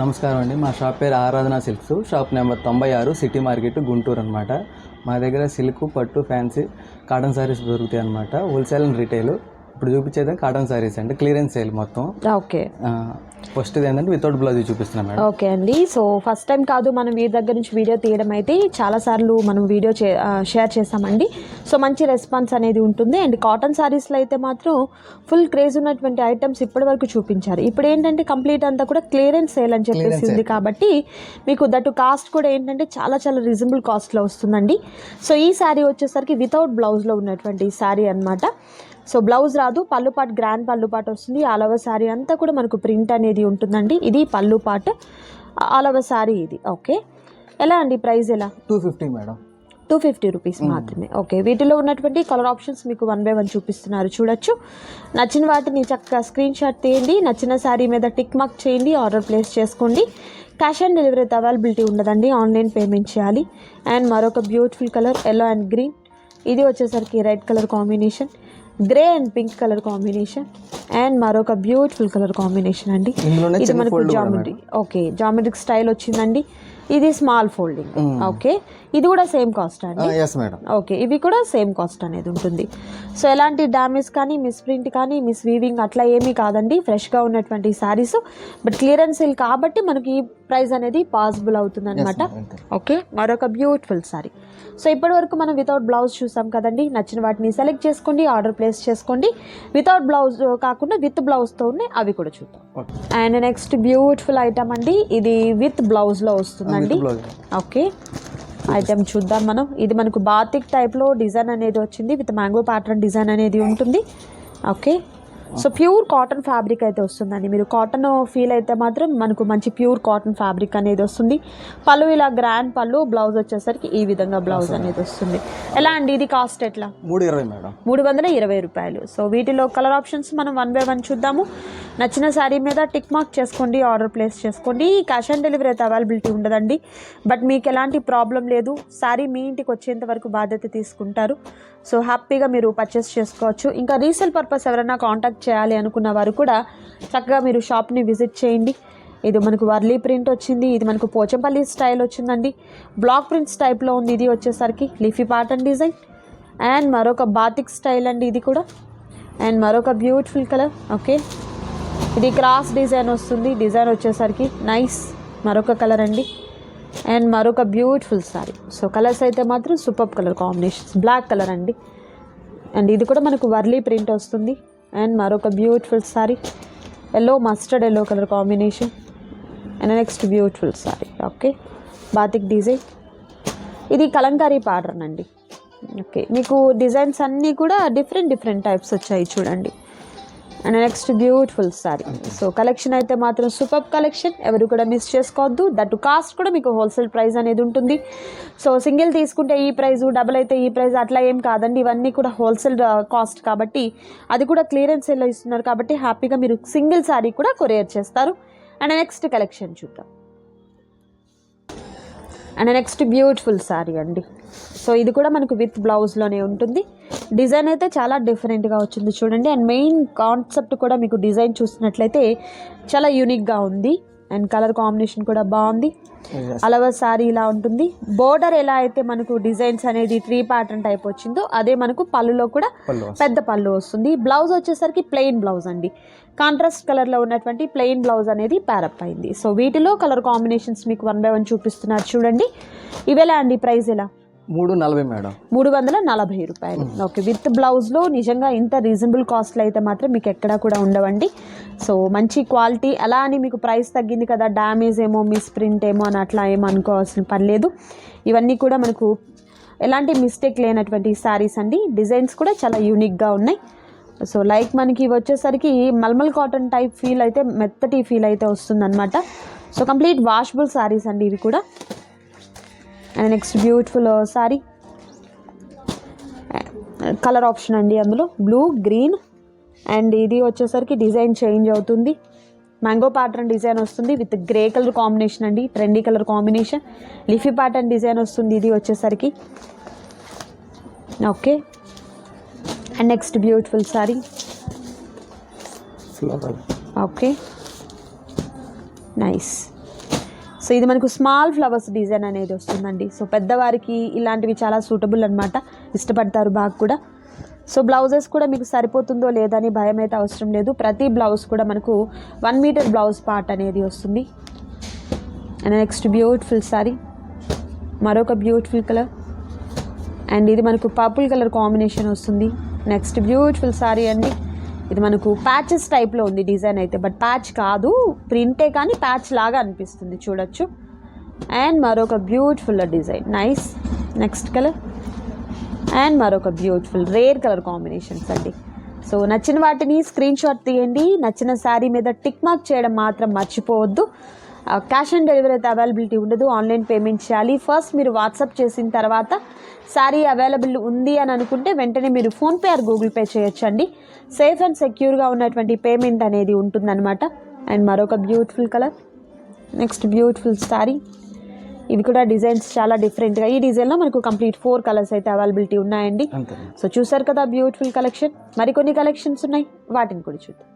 నమస్కారం అండి. మా షాప్ పేరు ఆరాధన సిల్క్స్. షాప్ నెంబర్ తొంభై ఆరు సిటీ మార్కెట్ గుంటూరు అనమాట మా దగ్గర సిల్క్ పట్టు ఫ్యాన్సీ కాటన్ సారీస్ దొరుకుతాయి అనమాట హోల్సేల్ అండ్ రీటైల్. ఇప్పుడు చూపించేది కాటన్ సారీస్ అండి. క్లియరెన్స్ సేల్ మొత్తం. ఓకే. ఫస్ట్ ఏంటంటే వితౌట్ బ్లౌజ్ చూపిస్తున్నాం మేడం. ఓకే అండి. సో ఫస్ట్ టైం కాదు మనం మీ దగ్గర నుంచి వీడియో తీయడం అయితే చాలాసార్లు మనం వీడియో షేర్ చేసామండి సో మంచి రెస్పాన్స్ అనేది ఉంటుంది. అండ్ కాటన్ శారీస్లో అయితే మాత్రం ఫుల్ క్రేజ్ ఉన్నటువంటి ఐటమ్స్ ఇప్పటి వరకు చూపించారు. ఇప్పుడు ఏంటంటే కంప్లీట్ అంతా కూడా క్లియరెన్స్ సేల్ అని చెప్పేసి ఉంది కాబట్టి మీకు దట్టు కాస్ట్ కూడా ఏంటంటే చాలా చాలా రీజనబుల్ కాస్ట్లో వస్తుందండి. సో ఈ శారీ వచ్చేసరికి వితౌట్ బ్లౌజ్లో ఉన్నటువంటి శారీ అన్నమాట. సో బ్లౌజ్ రాదు. పళ్ళు పాట్ గ్రాండ్ పళ్ళు పాట్ వస్తుంది. ఆల్ ఓవర్ శారీ అంతా కూడా మనకు ప్రింట్ అనేది ఉంటుందండి. ఇది పళ్ళు పాట్. ఆల్ ఓవర్ శారీ ఇది. ఓకే. ఎలా అండి ప్రైస్ ఎలా? Two fifty madam. Two fifty rupees మాత్రమే. ఓకే. వీటిలో ఉన్నటువంటి కలర్ ఆప్షన్స్ మీకు వన్ బై వన్ చూపిస్తున్నారు. చూడొచ్చు. నచ్చిన వాటిని చక్కగా స్క్రీన్ షాట్ తీయండి. నచ్చిన శారీ మీద టిక్ మార్క్ చేయండి. ఆర్డర్ ప్లేస్ చేసుకోండి. క్యాష్ ఆన్ డెలివరీ అయితే అవైలబిలిటీ ఉండదండి. ఆన్లైన్ పేమెంట్ చేయాలి. అండ్ మరొక beautiful colour yellow and green. ఇది వచ్చేసరికి red colour combination. Grey and pink colour combination and మరొక బ్యూటిఫుల్ కలర్ కాంబినేషన్ అండి. ఇది మనకు జామెట్రీ ఓకే జామెట్రిక్ స్టైల్ వచ్చిందండి. ఇది స్మాల్ ఫోల్డింగ్ ఓకే ఇది కూడా సేమ్ కాస్ట్ అండి. ఓకే ఇవి కూడా సేమ్ కాస్ట్ అనేది ఉంటుంది. సో ఎలాంటి డ్యామేజ్ కానీ మిస్ ప్రింట్ కానీ మిస్ వీవింగ్ అట్లా ఏమీ కాదండి. ఫ్రెష్గా ఉన్నటువంటి శారీస్ బట్ క్లియరెన్స్ సేల్ కాబట్టి మనకి ఈ ప్రైస్ అనేది పాసిబుల్ అవుతుంది అనమాట ఓకే మరొక బ్యూటిఫుల్ శారీ సో ఇప్పటి వరకు మనం వితౌట్ బ్లౌజ్ చూసాం కదండి. నచ్చిన వాటిని సెలెక్ట్ చేసుకోండి ఆర్డర్ ప్లేస్ చేసుకోండి. వితౌట్ బ్లౌజ్ కాకుండా విత్ బ్లౌజ్తో ఉన్నాయి అవి కూడా చూద్దాం. అండ్ నెక్స్ట్ బ్యూటిఫుల్ ఐటమ్ అండి. ఇది విత్ బ్లౌజ్లో వస్తుందండి. ఓకే ఐటమ్ చూద్దాం మనం. ఇది మనకు బాతిక్ టైప్లో డిజైన్ అనేది వచ్చింది. విత్ మ్యాంగో ప్యాటర్న్ డిజైన్ అనేది ఉంటుంది. Okay so pure cotton fabric అయితే వస్తుందండి. మీరు కాటన్ ఫీల్ అయితే మాత్రం మనకు మంచి ప్యూర్ కాటన్ ఫ్యాబ్రిక్ అనేది వస్తుంది. పళ్ళు ఇలా గ్రాండ్ పళ్ళు బ్లౌజ్ వచ్చేసరికి ఈ విధంగా బ్లౌజ్ అనేది వస్తుంది. ఎలా అండి ఇది కాస్ట్ ఎట్లా? మూడు ఇరవై మేడం. మూడు వందల ఇరవై రూపాయలు. సో వీటిలో కలర్ ఆప్షన్స్ మనం వన్ బై వన్ చూద్దాము. నచ్చిన శారీ మీద టిక్ మార్క్ చేసుకోండి ఆర్డర్ ప్లేస్ చేసుకోండి. క్యాష్ ఆన్ డెలివరీ అయితే అవైలబిలిటీ ఉండదండి. బట్ మీకు ఎలాంటి ప్రాబ్లం లేదు. శారీ మీ ఇంటికి వచ్చేంత వరకు బాధ్యత తీసుకుంటారు. సో హ్యాపీగా మీరు పర్చేస్ చేసుకోవచ్చు. ఇంకా రీసేల్ పర్పస్ ఎవరైనా కాంటాక్ట్ చేయాలి అనుకున్న వారు కూడా చక్కగా మీరు షాప్ని విజిట్ చేయండి. ఇది మనకు వర్లీ ప్రింట్ వచ్చింది. ఇది మనకు పోచంపల్లి స్టైల్ వచ్చిందండి. బ్లాక్ ప్రింట్స్ టైప్లో ఉంది. ఇది వచ్చేసరికి లీఫీ ప్యాటర్న్ డిజైన్ అండ్ మరొక బాతిక్ స్టైల్ అండి ఇది కూడా. అండ్ మరొక బ్యూటిఫుల్ కలర్ ఓకే ఇది క్రాస్ డిజైన్ వస్తుంది. డిజైన్ వచ్చేసరికి నైస్ మరొక కలర్ అండి. అండ్ మరొక బ్యూటిఫుల్ సారీ. సో కలర్స్ అయితే మాత్రం super colour combinations. Black colour అండి. అండ్ ఇది కూడా మనకు వర్లీ ప్రింట్ వస్తుంది. అండ్ మరొక beautiful sari. Yellow mustard yellow colour combination. And next beautiful sari. Okay. Batik design. ఇది కలంకారీ ప్యాటర్న్ అండి. ఓకే. మీకు డిజైన్స్ అన్నీ కూడా డిఫరెంట్ డిఫరెంట్ టైప్స్ వచ్చాయి చూడండి. And next beautiful sari so collection అయితే మాత్రం సూపర్ కలెక్షన్ ఎవరు కూడా మిస్ చేసుకోవద్దు. దట్ కాస్ట్ కూడా మీకు హోల్సేల్ ప్రైస్ అనేది ఉంటుంది. సో సింగిల్ తీసుకుంటే ఈ ప్రైస్ డబుల్ అయితే ఈ ప్రైస్ అట్లా ఏం కాదండి. ఇవన్నీ కూడా హోల్సేల్ కాస్ట్ uh, కాబట్టి అది కూడా క్లియరెన్స్ సేల్లో ఇస్తున్నారు కాబట్టి హ్యాపీగా మీరు సింగిల్ సారీ కూడా కొరియర్ చేస్తారు. అండ్ నెక్స్ట్ కలెక్షన్ చూద్దాం. అండ్ నెక్స్ట్ బ్యూటిఫుల్ శారీ అండి. సో ఇది కూడా మనకు విత్ బ్లౌజ్లోనే ఉంటుంది. డిజైన్ అయితే చాలా డిఫరెంట్గా వచ్చింది చూడండి. అండ్ మెయిన్ కాన్సెప్ట్ కూడా మీకు డిజైన్ చూసినట్లయితే చాలా యూనిక్గా ఉంది. అండ్ కలర్ కాంబినేషన్ కూడా బాగుంది. అలవర్ శారీ ఇలా ఉంటుంది. బోర్డర్ ఎలా అయితే మనకు డిజైన్స్ అనేది త్రీ ప్యాటర్న్ టైప్ వచ్చిందో అదే మనకు పళ్ళులో కూడా పెద్ద పళ్ళు వస్తుంది. బ్లౌజ్ వచ్చేసరికి ప్లెయిన్ బ్లౌజ్ అండి. కాంట్రాస్ట్ కలర్లో ఉన్నటువంటి ప్లెయిన్ బ్లౌజ్ అనేది ప్యారప్ అయింది. సో వీటిలో కలర్ కాంబినేషన్స్ మీకు వన్ బై వన్ చూపిస్తున్నారు చూడండి. ఇవెలా అండి? ప్రైస్ ఎలా? మూడు నలభై మేడం. మూడు వందల నలభై రూపాయలు. ఓకే విత్ బ్లౌజ్లో నిజంగా ఇంత రీజనబుల్ కాస్ట్లో అయితే మాత్రం మీకు ఎక్కడా కూడా ఉండవండి. సో మంచి క్వాలిటీ అలా అని మీకు ప్రైస్ తగ్గింది కదా డ్యామేజ్ ఏమో మిస్ ప్రింట్ ఏమో అని అట్లా ఏమో అనుకోవాల్సిన పని లేదు. ఇవన్నీ కూడా మనకు ఎలాంటి మిస్టేక్ లేనటువంటి శారీస్ అండి. డిజైన్స్ కూడా చాలా యూనిక్గా ఉన్నాయి. సో లైక్ మనకి ఇవి వచ్చేసరికి మల్మల్ కాటన్ టైప్ ఫీల్ అయితే మెత్తటి ఫీల్ అయితే వస్తుందన్నమాట. సో కంప్లీట్ వాషబుల్ శారీస్ అండి ఇవి కూడా. And next beautiful sari colour option అండి అందులో. బ్లూ గ్రీన్ అండ్ ఇది వచ్చేసరికి డిజైన్ చేంజ్ అవుతుంది. మ్యాంగో ప్యాటర్న్ డిజైన్ వస్తుంది విత్ గ్రే కలర్ కాంబినేషన్ అండి. Trendy colour combination leafy pattern design వస్తుంది ఇది వచ్చేసరికి. Okay and next beautiful sari okay nice so ఇది మనకు స్మాల్ ఫ్లవర్స్ డిజైన్ అనేది వస్తుందండి. సో పెద్దవారికి ఇలాంటివి చాలా సూటబుల్ అనమాట ఇష్టపడతారు బాగా కూడా. సో బ్లౌజెస్ కూడా మీకు సరిపోతుందో లేదని భయం అయితే అవసరం లేదు. ప్రతి బ్లౌజ్ కూడా మనకు వన్ మీటర్ బ్లౌజ్ పార్ట్ అనేది వస్తుంది. అండ్ నెక్స్ట్ బ్యూటిఫుల్ సారీ మరొక బ్యూటిఫుల్ కలర్ అండ్ ఇది మనకు పర్పుల్ కలర్ కాంబినేషన్ వస్తుంది. నెక్స్ట్ బ్యూటిఫుల్ సారీ అండి. ఇది మనకు ప్యాచెస్ టైప్లో ఉంది డిజైన్ అయితే బట్ ప్యాచ్ కాదు ప్రింటే కానీ ప్యాచ్ లాగా అనిపిస్తుంది చూడొచ్చు. అండ్ మరొక beautiful design nice next colour and మరొక బ్యూటిఫుల్ రేర్ కలర్ కాంబినేషన్స్ అండి. సో నచ్చిన వాటిని స్క్రీన్ షాట్ తీయండి. నచ్చిన శారీ మీద టిక్ మార్క్ చేయడం మాత్రం మర్చిపోవద్దు. క్యాష్ ఆన్ డెలివరీ అయితే అవైలబిలిటీ ఉండదు. ఆన్లైన్ పేమెంట్ చేయాలి. ఫస్ట్ మీరు వాట్సాప్ చేసిన తర్వాత శారీ అవైలబుల్ ఉంది అని అనుకుంటే వెంటనే మీరు ఫోన్పే ఆర్ గూగుల్ పే చేయొచ్చండి. సేఫ్ అండ్ సెక్యూర్గా ఉన్నటువంటి పేమెంట్ అనేది ఉంటుందన్నమాట. అండ్ మరొక beautiful colour next beautiful sari ఇవి కూడా డిజైన్స్ చాలా డిఫరెంట్గా ఈ డిజైన్లో మనకు కంప్లీట్ ఫోర్ కలర్స్ అయితే అవైలబిలిటీ ఉన్నాయండి. సో చూసారు కదా బ్యూటిఫుల్ కలెక్షన్ మరికొన్ని కలెక్షన్స్ ఉన్నాయి? వాటిని కూడా చూద్దాం.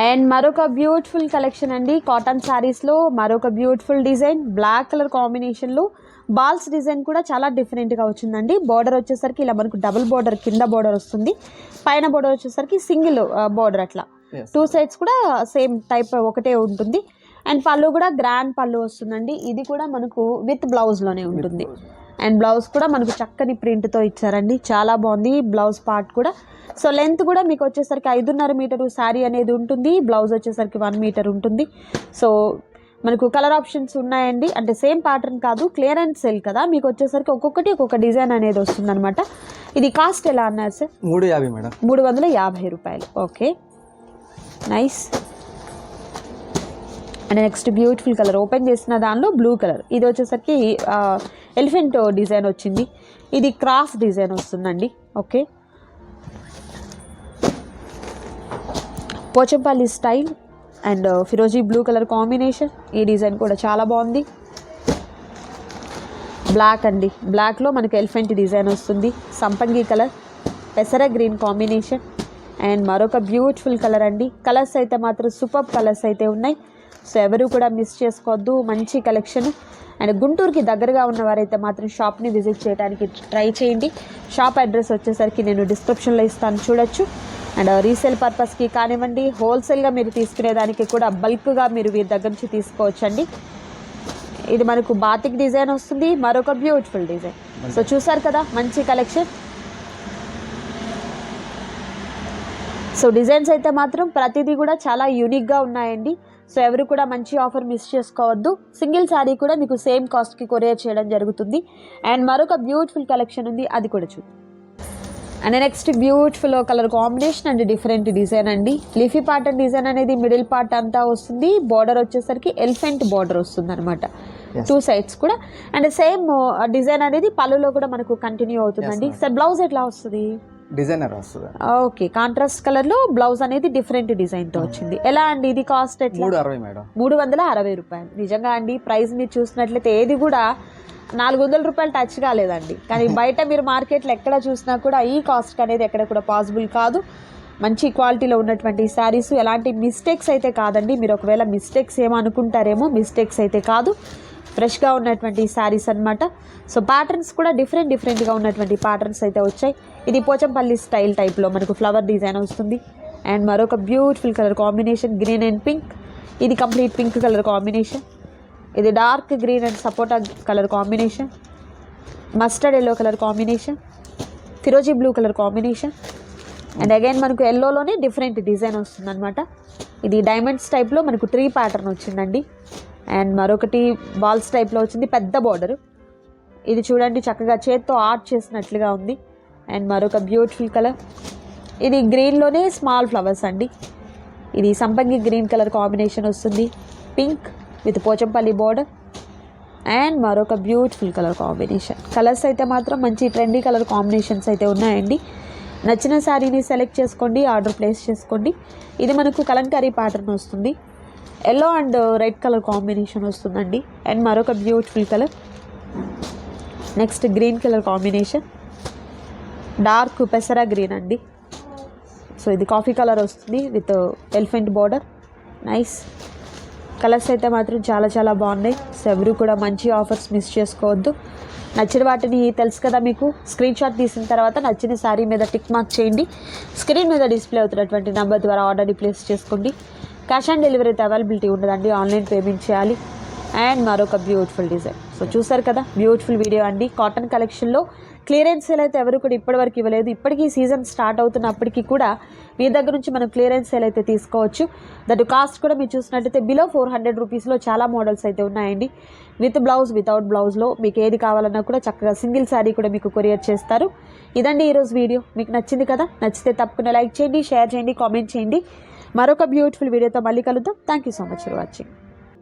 అండ్ మరొక బ్యూటిఫుల్ కలెక్షన్ అండి కాటన్ శారీస్లో మరొక బ్యూటిఫుల్ డిజైన్ బ్లాక్ కలర్ కాంబినేషన్లో. బాల్స్ డిజైన్ కూడా చాలా డిఫరెంట్గా వచ్చిందండి. బార్డర్ వచ్చేసరికి ఇలా మనకు డబుల్ బార్డర్ కింద బార్డర్ వస్తుంది. పైన బార్డర్ వచ్చేసరికి సింగిల్ బార్డర్ అట్లా. టూ సైడ్స్ కూడా సేమ్ టైప్ ఒకటే ఉంటుంది. అండ్ పళ్ళు కూడా గ్రాండ్ పళ్ళు వస్తుందండి. ఇది కూడా మనకు విత్ బ్లౌజ్లోనే ఉంటుంది. అండ్ బ్లౌజ్ కూడా మనకు చక్కని ప్రింట్తో ఇచ్చారండి. చాలా బాగుంది బ్లౌజ్ పార్ట్ కూడా. సో లెంత్ కూడా మీకు వచ్చేసరికి ఐదున్నర మీటరు శారీ అనేది ఉంటుంది. బ్లౌజ్ వచ్చేసరికి వన్ మీటర్ ఉంటుంది. సో మనకు కలర్ ఆప్షన్స్ ఉన్నాయండి. అంటే సేమ్ ప్యాటర్న్ కాదు క్లియర్ అండ్ సెల్ కదా. మీకు వచ్చేసరికి ఒక్కొక్కటి ఒక్కొక్క డిజైన్ అనేది వస్తుందన్నమాట. ఇది కాస్ట్ ఎలా అన్నారు సార్ మూడు యాభై మేడం. మూడు వందల యాభై రూపాయలు. Okay nice and next beautiful colour. Open చేసిన దానిలో బ్లూ కలర్. ఇది వచ్చేసరికి ఎలిఫెంట్ డిజైన్ వచ్చింది. ఇది క్రాఫ్ట్ డిజైన్ వస్తుందండి. ఓకే. పోచంపల్లి స్టైల్ అండ్ ఫిరోజీ బ్లూ కలర్ కాంబినేషన్. ఈ డిజైన్ కూడా చాలా బాగుంది. బ్లాక్ అండి. బ్లాక్లో మనకి ఎలిఫెంట్ డిజైన్ వస్తుంది. సంపంగి కలర్. పెసర గ్రీన్ కాంబినేషన్. అండ్ మరొక బ్యూటిఫుల్ కలర్ అండి. కలర్స్ అయితే మాత్రం సూపర్ కలర్స్ అయితే ఉన్నాయి. సో ఎవరు కూడా మిస్ చేసుకోవద్దు. మంచి కలెక్షన్ అండ్ గుంటూరుకి దగ్గరగా ఉన్నవారైతే మాత్రం షాప్ని విజిట్ చేయడానికి ట్రై చేయండి. షాప్ అడ్రస్ వచ్చేసరికి నేను డిస్క్రిప్షన్లో ఇస్తాను చూడొచ్చు. అండ్ రీసేల్ పర్పస్కి కానివ్వండి హోల్సేల్గా మీరు తీసుకునేదానికి కూడా బల్క్గా మీరు వీరి దగ్గర నుంచి తీసుకోవచ్చండి. ఇది మనకు బాతిక్ డిజైన్ వస్తుంది మరొక బ్యూటిఫుల్ డిజైన్ సో చూసారు కదా మంచి కలెక్షన్ సో డిజైన్స్ అయితే మాత్రం ప్రతిదీ కూడా చాలా యూనిక్గా ఉన్నాయండి. సో ఎవరు కూడా మంచి ఆఫర్ మిస్ చేసుకోవద్దు. సింగిల్ శారీ కూడా మీకు సేమ్ కాస్ట్కి కొరియర్ చేయడం జరుగుతుంది. అండ్ మరొక బ్యూటిఫుల్ కలెక్షన్ ఉంది అది కూడా చూద్దాం. And next beautiful colour combination and different design అండి. లీఫీ పార్ట్ డిజైన్ అనేది మిడిల్ పార్ట్ అంతా వస్తుంది. బార్డర్ వచ్చేసరికి ఎలిఫెంట్ బార్డర్ వస్తుంది అనమాట. టూ సైడ్స్ కూడా. అండ్ సేమ్ డిజైన్ అనేది పళ్ళులో కూడా మనకు కంటిన్యూ అవుతుందండి. సార్ బ్లౌజ్ ఎట్లా వస్తుంది? డిజైనర్ వస్తుంది. ఓకే కాంట్రాస్ట్ కలర్లో బ్లౌజ్ అనేది డిఫరెంట్ డిజైన్తో వచ్చింది. ఎలా అండి ఇది కాస్ట్ మూడు అరవై మేడం. మూడు వందల అరవై రూపాయలు. నిజంగా అండి ప్రైస్ మీరు చూసినట్లయితే ఏది కూడా నాలుగు వందల రూపాయలు టచ్ కాలేదండి. కానీ బయట మీరు మార్కెట్లో ఎక్కడ చూసినా కూడా ఈ కాస్ట్ అనేది ఎక్కడ కూడా పాసిబుల్ కాదు. మంచి క్వాలిటీలో ఉన్నటువంటి శారీస్ ఎలాంటి మిస్టేక్స్ అయితే కాదండి. మీరు ఒకవేళ మిస్టేక్స్ ఏమో అనుకుంటారేమో మిస్టేక్స్ అయితే కాదు. ఫ్రెష్గా ఉన్నటువంటి శారీస్ అన్నమాట. సో ప్యాటర్న్స్ కూడా డిఫరెంట్ డిఫరెంట్గా ఉన్నటువంటి ప్యాటర్న్స్ అయితే వచ్చాయి. ఇది పోచంపల్లి స్టైల్ టైప్లో మనకు ఫ్లవర్ డిజైన్ వస్తుంది. అండ్ మరొక beautiful colour combination green and pink ఇది కంప్లీట్ పింక్ కలర్ కాంబినేషన్ ఇది dark green and sapota colour combination mustard yellow colour combination ఫిరోజీ blue colour combination and again మనకు ఎల్లోలోనే డిఫరెంట్ డిజైన్ వస్తుందన్నమాట. ఇది డైమండ్స్ టైప్లో మనకు త్రీ ప్యాటర్న్ వచ్చిందండి. అండ్ మరొకటి బాల్స్ టైప్లో వచ్చింది పెద్ద బార్డర్. ఇది చూడండి చక్కగా చేత్తో ఆర్ట్ చేసినట్లుగా ఉంది. అండ్ మరొక బ్యూటిఫుల్ కలర్. ఇది గ్రీన్లోనే స్మాల్ ఫ్లవర్స్ అండి. ఇది సంపంగి గ్రీన్ కలర్ కాంబినేషన్ వస్తుంది. Pink with Pochampally border. And మరొక బ్యూటిఫుల్ కలర్ కాంబినేషన్. కలర్స్ అయితే మాత్రం మంచి ట్రెండీ కలర్ కాంబినేషన్స్ అయితే ఉన్నాయండి. నచ్చిన శారీని సెలెక్ట్ చేసుకోండి ఆర్డర్ ప్లేస్ చేసుకోండి. ఇది మనకు కలంకారీ ప్యాటర్న్ వస్తుంది. Yellow and red colour combination వస్తుందండి. అండ్ మరొక beautiful colour next green colour combination dark పెసరా green అండి. సో ఇది కాఫీ కలర్ వస్తుంది with elephant border nice colours అయితే మాత్రం చాలా చాలా బాగున్నాయి. సో ఎవరు కూడా మంచి ఆఫర్స్ మిస్ చేసుకోవద్దు. నచ్చిన వాటిని తెలుసు కదా మీకు. స్క్రీన్ షాట్ తీసిన తర్వాత నచ్చిన శారీ మీద టిక్ మార్క్ చేయండి. స్క్రీన్ మీద డిస్ప్లే అవుతున్నటువంటి నెంబర్ ద్వారా ఆర్డర్ని ప్లేస్ చేసుకోండి. క్యాష్ ఆన్ డెలివరీ అయితే అవైలబిలిటీ ఉండదండి. ఆన్లైన్ పేమెంట్ చేయాలి. అండ్ మరొక బ్యూటిఫుల్ డిజైన్. సో చూసారు కదా బ్యూటిఫుల్ వీడియో అండి. కాటన్ కలెక్షన్లో క్లియరెన్స్ సేల్ అయితే ఎవరు కూడా ఇప్పటివరకు ఇవ్వలేదు. ఇప్పటికీ సీజన్ స్టార్ట్ అవుతున్నప్పటికీ కూడా మీ దగ్గర నుంచి మనం క్లియరెన్స్ సేల్ అయితే తీసుకోవచ్చు. దట్ కాస్ట్ కూడా మీరు చూసినట్టయితే బిలో ఫోర్ హండ్రెడ్ రూపీస్లో చాలా మోడల్స్ అయితే ఉన్నాయండి. విత్ బ్లౌజ్ వితౌట్ బ్లౌజ్లో మీకు ఏది కావాలన్నా కూడా చక్కగా సింగిల్ శారీ కూడా మీకు కొరియర్ చేస్తారు. ఇదండి ఈరోజు వీడియో. మీకు నచ్చింది కదా నచ్చితే తప్పకుండా లైక్ చేయండి షేర్ చేయండి కామెంట్ చేయండి. మరొక బ్యూటిఫుల్ వీడియోతో మళ్ళీ కలుద్దాం. Thank you so much for watching